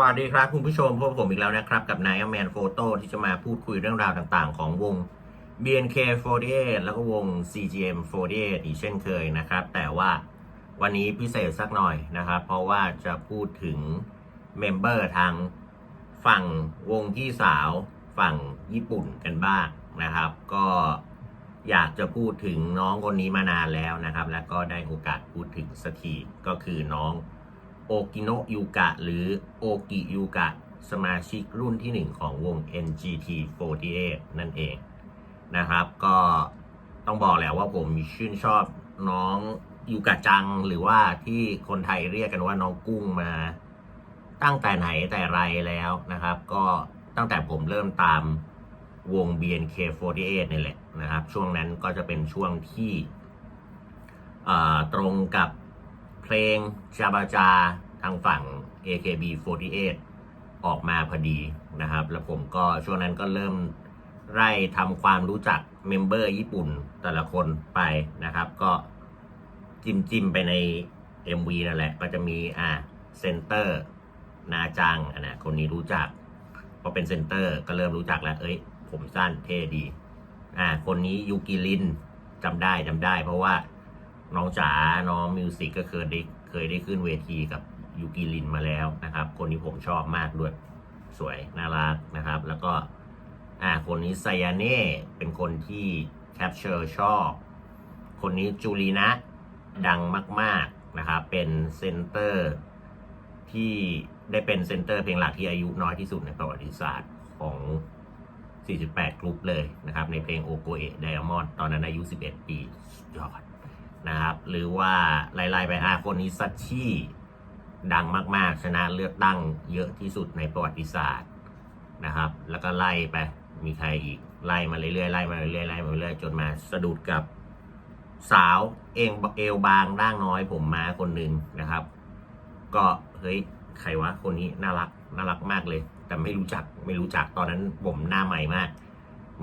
วัสดีครับคุณผู้ชมพบผมอีกแล้วนะครับ กับนายแมนโฟโต้ที่จะมาพูดคุยเรื่องราวต่างๆ ของวง BNK48 แล้วก็วง CGM48 อีกเช่นเคยนะครับ แต่ว่าวันนี้พิเศษสักหน่อยนะครับ เพราะว่าจะพูดถึงเมมเบอร์ทางฝั่งวงพี่สาวฝั่งญี่ปุ่นกันบ้างนะครับ ก็อยากจะพูดถึงน้องคนนี้มานานแล้วนะครับ แล้วก็ได้โอกาสพูดถึงสักทีก็คือน้อง โอกิโนยูกะ หรือโอกิยูกะ สมาชิกรุ่นที่ 1 ของวง NGT48 นั่นเองนะครับ ก็ต้องบอกและว่าผมชื่นชอบน้องยูกะจัง หรือว่าที่คนไทยเรียกกันว่าน้องกุ้งมาตั้งแต่ไหนแต่ไรแล้วนะครับ ก็ตั้งแต่ผมเริ่มตามวง BNK48 นี่แหละนะครับ ช่วงนั้นก็จะเป็นช่วงที่ตรงกับ เพลงชาบาจาทางฝั่ง AKB48 ออกมาพอดีนะครับ แล้วผมก็ช่วงนั้นก็เริ่มไล่ทำความรู้จักเมมเบอร์ญี่ปุ่นแต่ละคนไปนะครับ ก็จิ้มจิ้มไปใน MV นั่นแหละ ก็จะมีอ่าเซนเตอร์นาจังอันนะคนนี้รู้จักพอเป็นเซนเตอร์ก็เริ่มรู้จักแล้ว เอ้ย ผมสั้นเท่ดี อ่า คนนี้ยูกิลินจำได้จำได้ เพราะว่า น้องจ๋าน้องมิวสิกก็เคยได้เคยได้ขึ้นเวทีกับยูกิลินมาแล้วนะครับ คนนี้ผมชอบมากด้วยสวยน่ารักนะครับ แล้วก็อ่าคนนี้ไซยาเน่เป็นคนที่แคปเชอร์ชอบ คนนี้จูลีนะดังมาก ๆนะครับ เป็นเซนเตอร์ที่ได้เป็นเซนเตอร์เพลงหลักที่อายุน้อยที่สุดในประวัติศาสตร์ของ 48กรุ๊ปเลยนะครับ ในเพลงโอโกเอะไดอะมอนตอนนั้นอายุ 11 ปีสุดยอด นะครับ หรือว่าไล่ๆไปอาคนนี้ซัชชี่ดังมากๆ ชนะเลือกตั้งเยอะที่สุดในประวัติศาสตร์นะครับ แล้วก็ไล่ไปมีใครอีกไล่มาเรื่อยๆไล่มาเรื่อยๆไล่มาเรื่อยๆจนมาสะดุดกับสาวเองเอวบางร่างน้อยผมมาคนหนึ่งนะครับ ก็เฮ้ยใครวะคนนี้น่ารักน่ารักมากเลย แต่ไม่รู้จักไม่รู้จักตอนนั้นผมหน้าใหม่มาก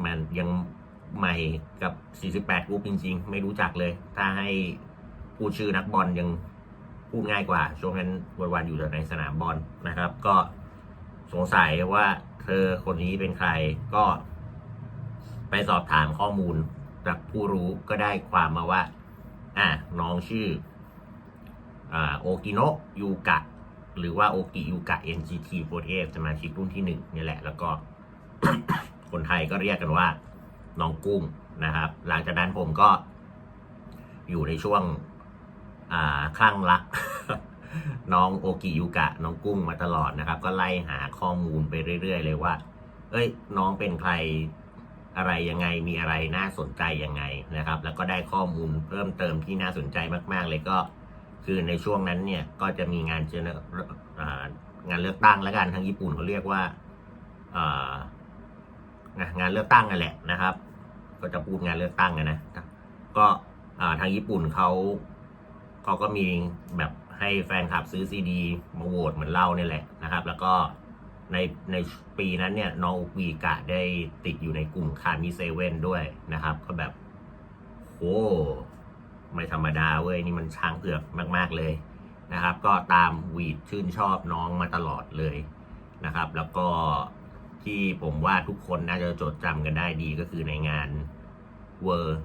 มันยัง ใหม่กับ 48กรุ๊ปจริง ๆ ไม่รู้จักเลย ถ้าให้พูดชื่อนักบอลยังพูดง่ายกว่า ช่วงนั้นวันๆอยู่แต่ในสนามบอลนะครับ ก็สงสัยว่าเธอคนนี้เป็นใครก็ไปสอบถามข้อมูลจากผู้รู้ก็ได้ความมาว่า อะน้องชื่ออ่าโอกิโนะยูกะ หรือว่าโอกิยูกะ NGT48 สมาชิกรุ่นที่หนึ่งนี่แหละ แล้วก็คนไทยก็เรียกกันว่า น้องกุ้งนะครับ หลังจากนั้นผมก็อยู่ในช่วงอ่าคลั่งรัก น้องโอกิยูกะ น้องกุ้งมาตลอดนะครับ ก็ไล่หาข้อมูลไปเรื่อย ๆ เลยว่า เอ้ย น้องเป็นใครอะไรยังไงมีอะไรน่าสนใจยังไงนะครับ แล้วก็ได้ข้อมูลเพิ่มเติมที่น่าสนใจมาก ๆ เลยก็คือในช่วงนั้นเนี่ยก็จะมีงานเจเนอ่างานเลือกตั้งแล้วกันทางญี่ปุ่นเขาเรียกว่าอ่างานเลือกตั้งนั่นแหละนะครับ ก็จะพูดงานเลือกตั้งนะ ก็ทางญี่ปุ่นเขาเขาก็มีแบบให้แฟนคลับซื้อซีดีมาโหวตเหมือนเล่าเนี่ยแหละนะครับ แล้วก็ในในปีนั้นเนี่ยน้องอุกีกะได้ติดอยู่ในกลุ่มคามิเซเว่นด้วยนะครับ ก็แบบโหไม่ธรรมดาเว้ย นี่มันช้างเผือกมาก ๆเลยนะครับ ก็ตามวีดชื่นชอบน้องมาตลอดเลยนะครับ แล้วก็ ที่ผมว่าทุกคนน่าจะจดจำกันได้ดีก็คือในงานเวอร์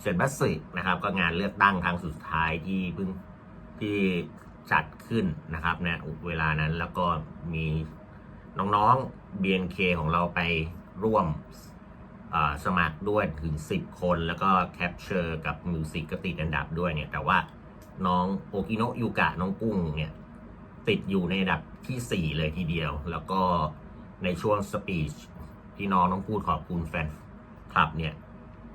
เซนบัสสินะครับ ก็งานเลือกตั้งครั้งสุดท้ายที่เพิ่งที่จัดขึ้นนะครับในเวลานั้นแล้วก็มีน้องๆ BNK ของเราไปร่วมสมัครด้วยถึง 10 คน แล้วก็แคปเจอร์กับมิวสิกก็ติดอันดับด้วยเนี่ย แต่ว่าน้องโอกิโนะยูกะน้องกุ้งเนี่ย ติดอยู่ในอันดับที่ 4 เลยทีเดียว แล้วก็ ในช่วงสปีชที่น้องต้องพูดขอบคุณแฟนคลับเนี่ย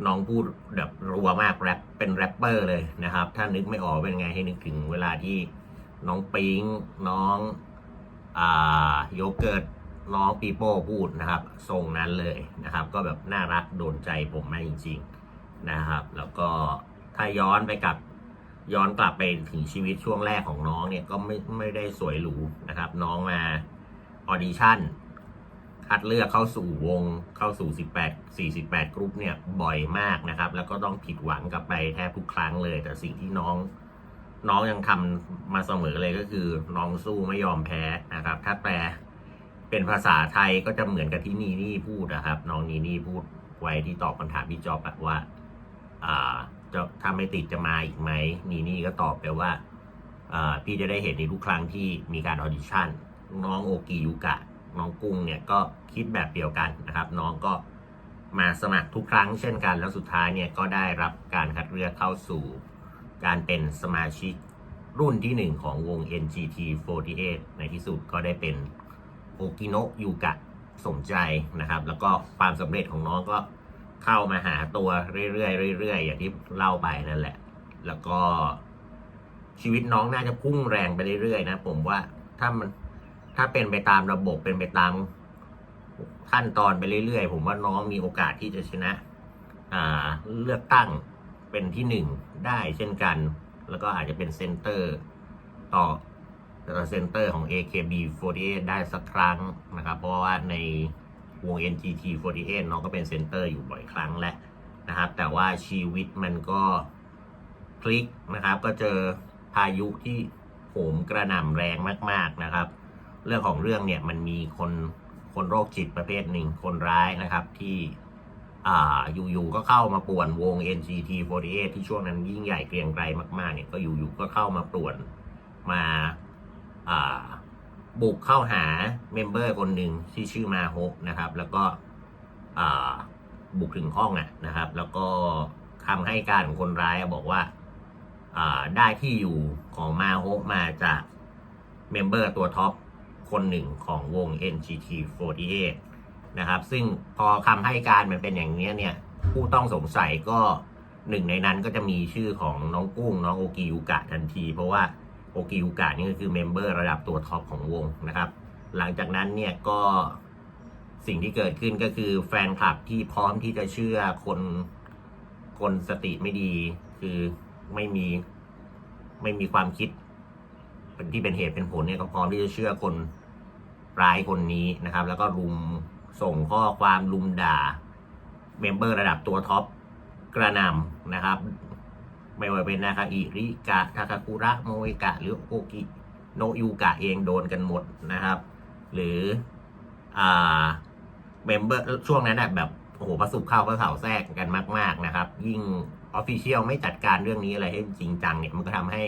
น้องพูดแบบรัวมากแรปเป็นแรปเปอร์เลยนะครับ ถ้านึกไม่ออกเป็นไงให้นึกถึงเวลาที่น้องปิงน้องอ่าโยเกิร์ตน้องปีโป้พูดนะครับทรงนั้นเลยนะครับ ก็แบบน่ารักโดนใจผมมากจริง ๆนะครับ แล้วก็ถ้าย้อนไปกับย้อนกลับไปถึงชีวิตช่วงแรกของน้องเนี่ยก็ไม่ไม่ได้สวยหรูนะครับ น้องมาออดิชั่น คัดเลือกเข้าสู่วงเข้าสู่ 18 48 กรุ๊ปเนี่ยบ่อยมากนะครับ แล้วก็ต้องผิดหวังกลับไปแทบทุกครั้งเลย แต่สิ่งที่น้องน้องยังทำมาเสมอเลยก็คือ น้องสู้ไม่ยอมแพ้นะครับ ถ้าแปลเป็นภาษาไทยก็จะเหมือนกับที่นีนี่พูดนะครับ น้องนีนี่พูดไว้ที่ตอบคำถามพี่จอบอะว่าอ่าจะถ้าไม่ติดจะมาอีกไหมนีนี่ก็ตอบไปว่าอ่าพี่จะได้เห็นในทุกครั้งที่มีการออดิชั่นน้องโอกิยุกะ น้องกุ้งเนี่ยก็คิดแบบเดียวกันนะครับ น้องก็มาสมัครทุกครั้งเช่นกันแล้วสุดท้ายเนี่ยก็ได้รับการคัดเลือกเข้าสู่การเป็นสมาชิกรุ่นที่หนึ่งของวง NGT 48ในที่สุดก็ได้เป็นโอกิโนะยูกะสมใจนะครับ แล้วก็ความสำเร็จของน้องก็เข้ามาหาตัวเรื่อยๆเรื่อยๆอย่างที่เล่าไปนั่นแหละ แล้วก็ชีวิตน้องน่าจะพุ่งแรงไปเรื่อยๆนะ ผมว่าถ้ามัน ถ้าเป็นไปตามระบบเป็นไปตามขั้นตอนไปเรื่อยๆ ผมว่าน้องมีโอกาสที่จะชนะอ่าเลือกตั้งเป็นที่หนึ่งได้เช่นกัน แล้วก็อาจจะเป็นเซนเตอร์ต่อเซนเตอร์ของ AKB48 ได้สักครั้งนะครับ เพราะว่าในวง NGT48 น้องก็เป็นเซนเตอร์อยู่บ่อยครั้งแล้วนะครับ แต่ว่าชีวิตมันก็พลิกนะครับ ก็เจอพายุที่โหมกระหน่ำแรงมาก ๆนะครับ เรื่องของเรื่องเนี่ยมันมีคนคนโรคจิตประเภทหนึ่งคนร้ายนะครับ ที่อ่าอยู่ๆก็เข้ามาป่วนวง NGT48 ที่ช่วงนั้นยิ่งใหญ่เกรียงไกรมากๆเนี่ยก็อยู่ๆก็เข้ามาป่วนมาอ่าบุกเข้าหาเมมเบอร์คนหนึ่งที่ชื่อมาโฮะนะครับ แล้วก็อ่าบุกถึงห้องอะนะครับ แล้วก็คำให้การของคนร้ายบอกว่าอ่าได้ที่อยู่ของมาโฮะมาจากเมมเบอร์ตัวท็อป คนหนึ่งของวง NGT48 นะครับ ซึ่งพอคำให้การมันเป็นอย่างนี้เนี่ย ผู้ต้องสงสัยก็หนึ่งในนั้นก็จะมีชื่อของน้องกุ้งน้องโอกิยุกะทันที เพราะว่าโอกิยุกะนี่ก็คือเมมเบอร์ระดับตัวท็อปของวงนะครับ หลังจากนั้นเนี่ยก็สิ่งที่เกิดขึ้นก็คือแฟนคลับที่พร้อมที่จะเชื่อคนคนสติไม่ดี คือไม่มีไม่มีความคิด ที่เป็นเหตุเป็นผลเนี่ยก็พร้อมที่จะเชื่อคนร้ายคนนี้นะครับ แล้วก็รุมส่งข้อความลุมด่าเมมเบอร์ระดับตัวท็อปกระหนำนะครับ ไม่ว่าเป็นนาคาอิริกะทาคาคุระโมอิกะ หรือโอกิโนยูกะเองโดนกันหมดนะครับ หรืออ่าเมมเบอร์ช่วงนั้นนะแบบโอ้โหประสุเข้าพระเสาแทรกกันมาก ๆนะครับ ยิ่งออฟฟิเชียลไม่จัดการเรื่องนี้อะไรให้จริงจังเนี่ยมันก็ทำให้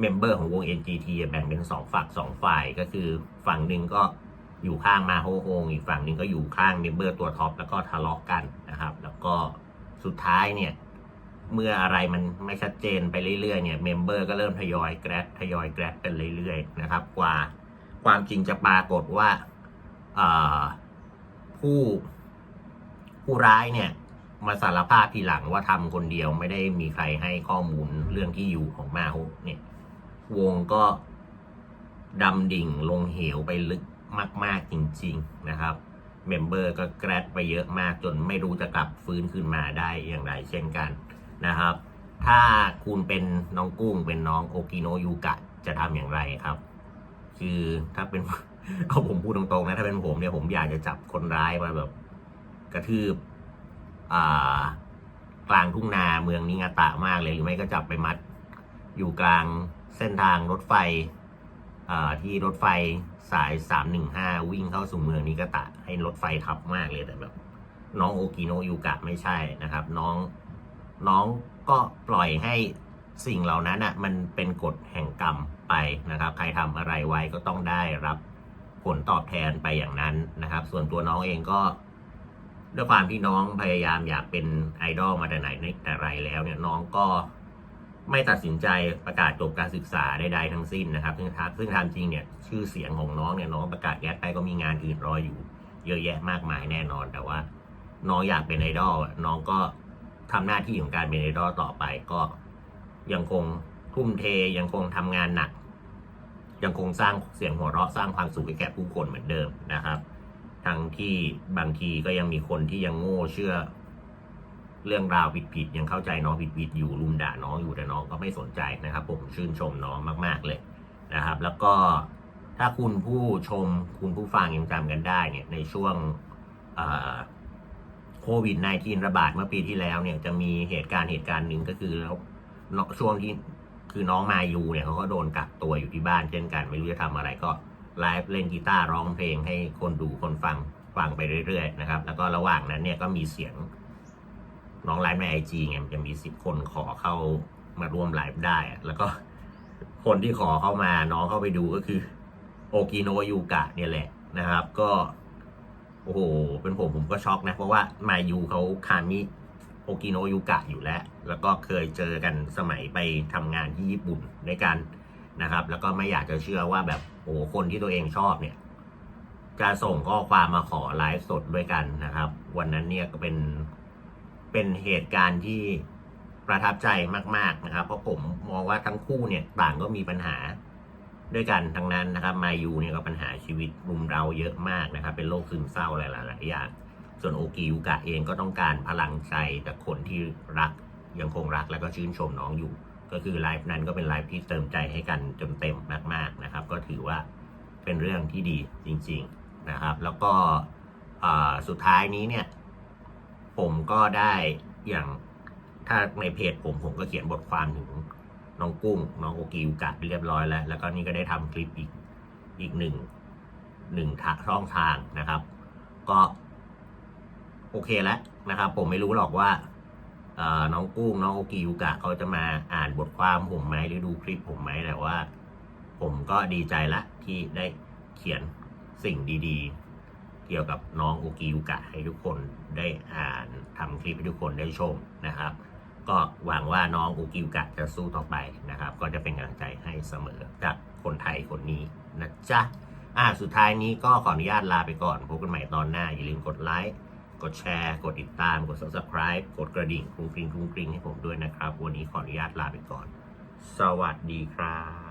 เมมเบอร์ของวง NGT แบ่งเป็นสองฝักสองฝ่ายก็คือฝั่งหนึ่งก็อยู่ข้างมาโฮโฮงอีกฝั่งหนึ่งก็อยู่ข้างเมมเบอร์ตัวท็อปแล้วก็ทะเลาะกันนะครับ แล้วก็สุดท้ายเนี่ย เมื่ออะไรมันไม่ชัดเจนไปเรื่อยๆเนี่ยเมมเบอร์ก็เริ่มทยอยแกรดทยอยแกรดกันเรื่อยๆนะครับ กว่าความจริงจะปรากฏว่าผู้ผู้ร้ายเนี่ยมาสารภาพทีหลังว่าทำคนเดียวไม่ได้มีใครให้ข้อมูลเรื่องที่อยู่ของมาโฮเนี่ย วงก็ดำดิ่งลงเหวไปลึกมาก ๆ จริง ๆ นะครับ เมมเบอร์ก็แกรดไปเยอะมากจนไม่รู้จะกลับฟื้นขึ้นมาได้อย่างไรเช่นกันนะครับ ถ้าคุณเป็นน้องกุ้งเป็นน้องโอกิโนยูกะจะทำอย่างไรครับ คือถ้าเป็นเขาผมพูดตรงๆนะถ้าเป็นผมเนี่ยผมอยากจะจับคนร้ายมาแบบกระทืบอ่ากลางทุ่งนาเมืองนิงาตะมากเลยหรือไม่ก็จับไปมัดอยู่กลาง เส้นทางรถไฟที่รถไฟสายสามหนึ่งห้าวิ่งเข้าสู่เมืองนิกาตะ ให้รถไฟทับมากเลยแต่แบบ น้องโอกิโนยูกะไม่ใช่นะครับ น้องน้องก็ปล่อยให้สิ่งเหล่านั้นอะมันเป็นกฎแห่งกรรมไปนะครับ ใครทำอะไรไว้ก็ต้องได้รับผลตอบแทนไปอย่างนั้นนะครับ ส่วนตัวน้องเองก็ด้วยความที่น้องพยายามอยากเป็นไอดอลมาแต่ไหนแต่ไรแล้วเนี่ยน้องก็ ไม่ตัดสินใจประกาศจบการศึกษาใดๆทั้งสิ้นนะครับ ซึ่งทซึ่งทางจริงเนี่ยชื่อเสียงของน้องเนี่ยน้องประกาศแยกไปก็มีงานอื่นรออยู่ เยอะแยะมากมายแน่นอน แต่ว่า น้องอยากเป็นไอดอลน้องก็ทำหน้าที่ของการเป็นไอดอลต่อไปก็ยังคงทุ่มเทยังคงทำงานหนัก ยังคงสร้างเสียงหัวเราะสร้างความสุขให้แก่ผู้คนเหมือนเดิมนะครับ ทั้งที่บางทีก็ยังมีคนที่ยังโง่เชื่อ เรื่องราวผิดๆยังเข้าใจน้องผิดๆอยู่รุมด่าน้องอยู่แต่น้องก็ไม่สนใจนะครับ ผมชื่นชมน้องมาก ๆเลยนะครับ แล้วก็ถ้าคุณผู้ชมคุณผู้ฟังยังจำกันได้เนี่ยในช่วงโควิด -19 ระบาดเมื่อปีที่แล้วเนี่ยจะมีเหตุการณ์เหตุการณ์หนึ่งก็คือแล้วช่วงที่คือน้องมายูเนี่ยเขาก็โดนกักตัวอยู่ที่บ้านเช่นกัน ไม่รู้จะทำอะไรก็ไลฟ์เล่นกีตาร์ร้องเพลงให้คนดูคนฟังฟังไปเรื่อยๆนะครับ แล้วก็ระหว่างนั้นเนี่ยก็มีเสียง น้องไลฟ์ในไอจีไงมันจะมีสิบคนขอเข้ามาร่วมไลฟ์ได้ แล้วก็คนที่ขอเข้ามาน้องเข้าไปดูก็คือ โอกิโนยูกะเนี่ยแหละนะครับ ก็โอ้โหเป็นผมผมก็ช็อกนะ เพราะว่ามายูเขาคามิโอกิโนยูกะอยู่แล้ว แล้วก็เคยเจอกันสมัยไปทำงานที่ญี่ปุ่นด้วยกันนะครับ แล้วก็ไม่อยากจะเชื่อว่าแบบโอ้คนที่ตัวเองชอบเนี่ยจะส่งข้อความมาขอไลฟ์สดด้วยกันนะครับ วันนั้นเนี่ยก็เป็น เป็นเหตุการณ์ที่ประทับใจมาก ๆนะครับ เพราะผมมองว่าทั้งคู่เนี่ยต่างก็มีปัญหาด้วยกันทั้งนั้นนะครับ มายูเนี่ยก็ปัญหาชีวิตรุมเราเยอะมากนะครับ เป็นโรคซึมเศร้าหลายๆอย่างส่วนโอกิยูกะเองก็ต้องการพลังใจจากคนที่รักยังคงรักแล้วก็ชื่นชมน้องอยู่ ก็คือไลฟ์นั้นก็เป็นไลฟ์ที่เติมใจให้กันจนเต็มมาก ๆนะครับ ก็ถือว่าเป็นเรื่องที่ดีจริง ๆนะครับ แล้วก็สุดท้ายนี้เนี่ย ผมก็ได้อย่างถ้าในเพจผมผมก็เขียนบทความถึงน้องกุ้ง น้องโอกิวกะไปเรียบร้อยแล้ว แล้วก็นี่ก็ได้ทำคลิปอีกอีกหนึ่งหนึ่งทางช่องทางนะครับ ก็โอเคแล้วนะครับ ผมไม่รู้หรอกว่าน้องกุ้งน้องโอกิวกะเขาจะมาอ่านบทความผมไหมหรือดูคลิปผมไหมแต่ว่า ผมก็ดีใจละที่ได้เขียนสิ่งดี ๆ เกี่ยวกับน้องโอกิวกะให้ทุกคนได้อ่านทำคลิปให้ทุกคนได้ชมนะครับ ก็หวังว่าน้องอูกิวกะจะสู้ต่อไปนะครับ ก็จะเป็นกำลังใจให้เสมอจากคนไทยคนนี้นะจ๊ะอ่าสุดท้ายนี้ก็ขออนุญาตลาไปก่อนพบกันใหม่ตอนหน้า อย่าลืมกดไลค์กดแชร์กดติดตามกด subscribe กดกระดิ่งกรุงกริงกรุงกริงให้ผมด้วยนะครับ วันนี้ขออนุญาตลาไปก่อน สวัสดีครับ